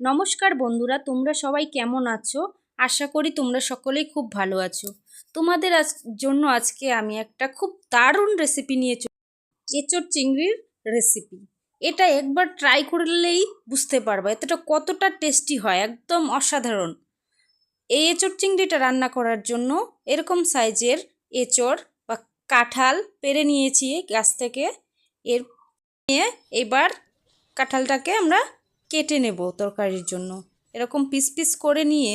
নমস্কার বন্ধুরা, তোমরা সবাই কেমন আছো? আশা করি তোমরা সকলেই খুব ভালো আছো। তোমাদের আজ, জন্য আজকে আমি একটা খুব দারুণ রেসিপি নিয়ে চলে এঁচোড় চিংড়ির রেসিপি এটা একবার ট্রাই করলেই বুঝতে পারবে, এতটা কতটা টেস্টি হয়, একদম অসাধারণ। এই এঁচোড় চিংড়িটা রান্না করার জন্য এরকম সাইজের এঁচোড় বা কাঁঠাল পেরে নিয়েছি গাছ থেকে। এর নিয়ে এবার কাঁঠালটাকে আমরা কেটে নেব তরকারির জন্য। এরকম পিস পিস করে নিয়ে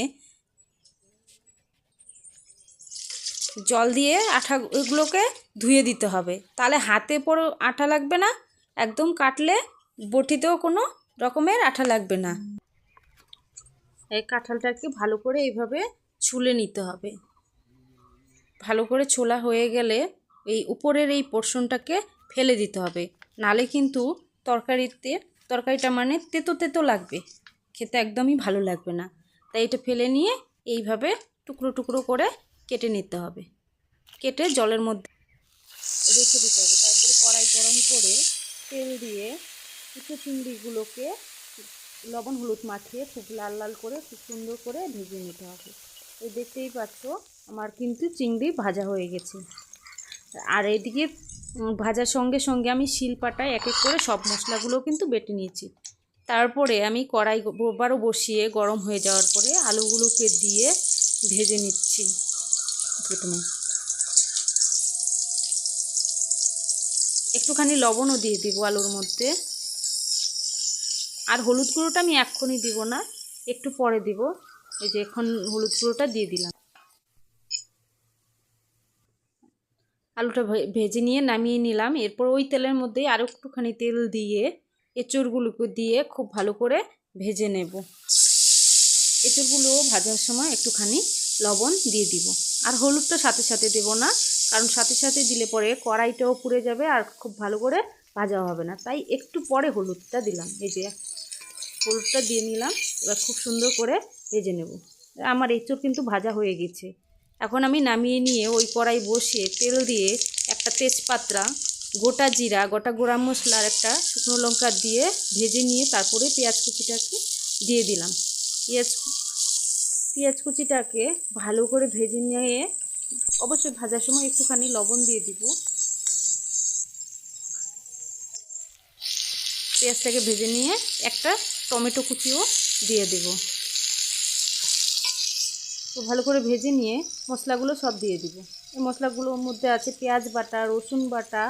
জল দিয়ে আঠা এগুলোকে ধুয়ে দিতে হবে। তাহলে হাতে পরও আঠা লাগবে না, একদম কাটলে বটিতেও কোনো রকমের আঠা লাগবে না। এই কাঁঠালটাকে ভালো করে এইভাবে ছুলে নিতে হবে। ভালো করে ছোলা হয়ে গেলে এই উপরের এই পোর্শনটাকে ফেলে দিতে হবে। নালে কিন্তু তরকারিতে তরকারিটা মানে তেতো তেতো লাগবে। খেতে একদমই ভালো লাগবে না। তাই এটা ফেলে নিয়ে এইভাবে টুকরো টুকরো করে কেটে নিতে হবে। কেটে জলের মধ্যে রেখে দিতে হবে। তারপরে কড়াই গরম করে তেল দিয়ে কুচো চিংড়িগুলোকে লবণ হলুদ মাখিয়ে খুব লাল লাল করে খুব সুন্দর করে ভেজে নিতে হবে। এই দেখতেই পাচ্ছ, আমার কিন্তু চিংড়ি ভাজা হয়ে গেছে। আর এদিকে ভাজার সঙ্গে সঙ্গে আমি শিলপাটায় এক এক করে সব মশলাগুলো কিন্তু বেটে নিয়েছি। তারপরে আমি কড়াই আবারও বসিয়ে গরম হয়ে যাওয়ার পরে আলুগুলোকে দিয়ে ভেজে নিচ্ছি প্রথমে। একটুখানি লবণও দিয়ে দিব আলুর মধ্যে। আর হলুদ গুঁড়োটা আমি এক্ষুনি দিব না, একটু পরে দিব। এই যে এখন হলুদ গুঁড়োটা দিয়ে দিলাম। আলুটা ভেজে নিয়ে নামিয়ে নিলাম। এরপর ওই তেলের মধ্যেই আরও একটুখানি তেল দিয়ে এঁচড়গুলোকে দিয়ে খুব ভালো করে ভেজে নেব। এঁচড়গুলো ভাজার সময় একটুখানি লবণ দিয়ে দিব। আর হলুদটা সাথে সাথে দেব না, কারণ সাথে সাথে দিলে পরে কড়াইটাও পুড়ে যাবে আর খুব ভালো করে ভাজা হবে না। তাই একটু পরে হলুদটা দিলাম। এই যে হলুদটা দিয়ে নিলাম, এবার খুব সুন্দর করে ভেজে নেব। আমার এঁচড় কিন্তু ভাজা হয়ে গেছে। এখন আমি নামিয়ে নিয়ে ওই কড়াই বসিয়ে তেল দিয়ে একটা তেজপাতা, গোটা জিরা, গোটা গোড়া মশলার একটা শুকনো লঙ্কা দিয়ে ভেজে নিয়ে তারপরে পেঁয়াজ কুচিটাকে দিয়ে দিলাম। পেঁয়াজ পেঁয়াজ কুচিটাকে ভালো করে ভেজে নিয়ে অবশ্যই ভাজার সময় একটুখানি লবণ দিয়ে দিব। পেঁয়াজটাকে ভেজে নিয়ে একটা টমেটো কুচিও দিয়ে দেবো। তো ভালো করে ভেজে নিয়ে মশলাগুলো সব দিয়ে দিব। এই মশলাগুলোর মধ্যে আছে পেঁয়াজ বাটা, রসুন বাটা,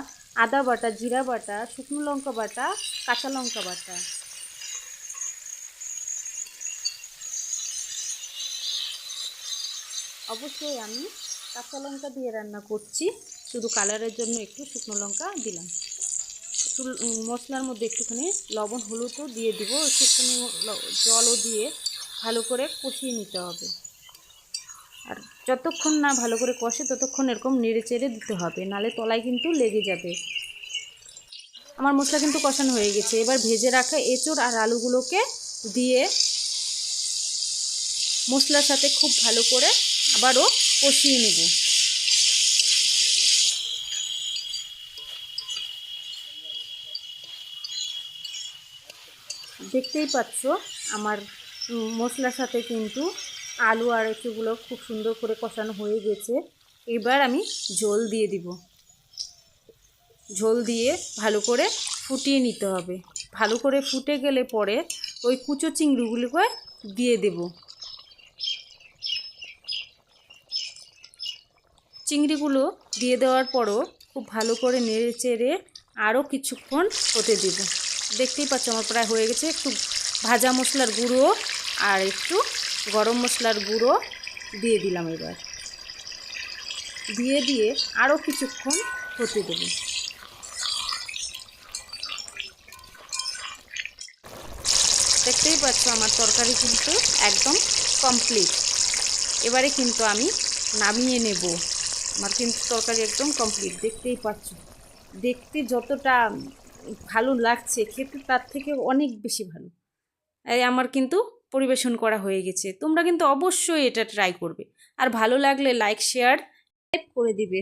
আদা বাটা, জিরা বাটা, শুকনো লঙ্কা বাটা, কাঁচা লঙ্কা বাটা। অবশ্যই আমি কাঁচা লঙ্কা দিয়ে রান্না করছি। শুধু কালারের জন্য একটু শুকনো লঙ্কা দিলাম। একটু মশলার মধ্যে একটুখানি লবণ, হলুদও দিয়ে দিব। একটুখানি জলও দিয়ে ভালো করে কষিয়ে নিতে হবে। আর যতক্ষণ না ভালো করে কষে ততক্ষণ এরকম নেড়ে চেড়ে দিতে হবে, নালে তলায় কিন্তু লেগে যাবে। আমার মশলা কিন্তু কষানো হয়ে গেছে। এবার ভেজে রাখা এঁচড় আর আলুগুলোকে দিয়ে মশলার সাথে খুব ভালো করে আবারও কষিয়ে নেব। দেখতেই পাচ্ছ, আমার মশলার সাথে কিন্তু আলু আর এঁচুগুলো খুব সুন্দর করে কষানো হয়ে গেছে। এবার আমি ঝোল দিয়ে দিব। ঝোল দিয়ে ভালো করে ফুটিয়ে নিতে হবে। ভালো করে ফুটে গেলে পরে ওই কুচো চিংড়িগুলোকে দিয়ে দেব। চিংড়িগুলো দিয়ে দেওয়ার পরও খুব ভালো করে নেড়ে চেড়ে আরও কিছুক্ষণ হতে দেব। দেখতেই পাচ্ছ আমার প্রায় হয়ে গেছে। একটু ভাজা মশলার গুঁড়ো আর একটু গরম মশলার গুঁড়ো দিয়ে দিলাম এবার। দিয়ে দিয়ে আরও কিছুক্ষণ হতে দেব। দেখতেই পাচ্ছ আমার তরকারি কিন্তু একদম কমপ্লিট এবারে কিন্তু আমি নামিয়ে নেব। আমার কিন্তু তরকারি একদম কমপ্লিট দেখতেই পাচ্ছ। দেখতে যতটা ভালো লাগছে, খেতে তার থেকে অনেক বেশি ভালো। এই আমার কিন্তু পরিবেশন করা হয়ে গেছে। তোমরা কিন্তু অবশ্যই এটা ট্রাই করবে। আর ভালো লাগলে লাইক শেয়ার করে দিবে।